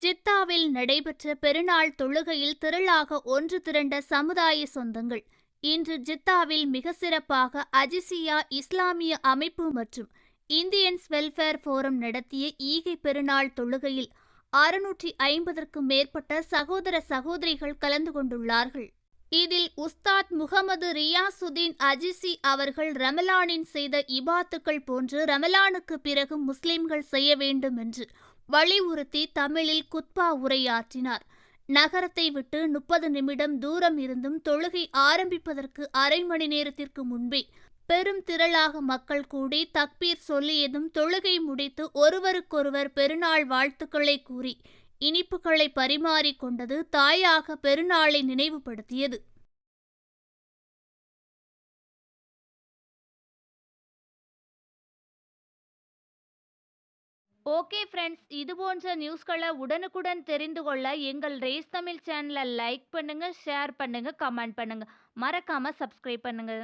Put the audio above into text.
ஜித்தாவில் நடைபெற்ற பெருநாள் தொழுகையில் திரளாக ஒன்று திரண்ட சமுதாய சொந்தங்கள். இன்று ஜித்தாவில் மிக சிறப்பாக அஜிசியா இஸ்லாமிய அமைப்பு மற்றும் இந்தியன்ஸ் வெல்ஃபேர் ஃபோரம் நடத்திய ஈகை பெருநாள் தொழுகையில் அறுநூற்றி ஐம்பதற்கும் மேற்பட்ட சகோதர சகோதரிகள் கலந்து கொண்டுள்ளார்கள். இதில் உஸ்தாத் முகமது ரியாசுதீன் அஜிசி அவர்கள் ரமலானின் செய்த இபாத்துக்கள் போன்று ரமலானுக்கு பிறகு முஸ்லிம்கள் செய்ய வேண்டும் என்று வலியுறுத்தி தமிழில் குத்பா உரையாற்றினார். நகரத்தை விட்டு முப்பது நிமிடம் தூரம் இருந்தும் தொழுகை ஆரம்பிப்பதற்கு அரை மணி நேரத்திற்கு முன்பே பெரும் திரளாக மக்கள் கூடி தக்பீர் சொல்லியதும் தொழுகை முடித்து ஒருவருக்கொருவர் பெருநாள் வாழ்த்துக்களை கூறி இனிப்புகளை பரிமாறிக் கொண்டது தாயாக பெருநாளை நினைவுபடுத்தியது. ஓகே ஃப்ரெண்ட்ஸ் இது போன்ற நியூஸ்களை உடனுக்குடன் தெரிந்து கொள்ள எங்கள் ரேஸ் தமிழ் சேனலை லைக் பண்ணுங்கள் ஷேர் பண்ணுங்கள் கமெண்ட் பண்ணுங்கள் மறக்காமல் சப்ஸ்கிரைப் பண்ணுங்கள்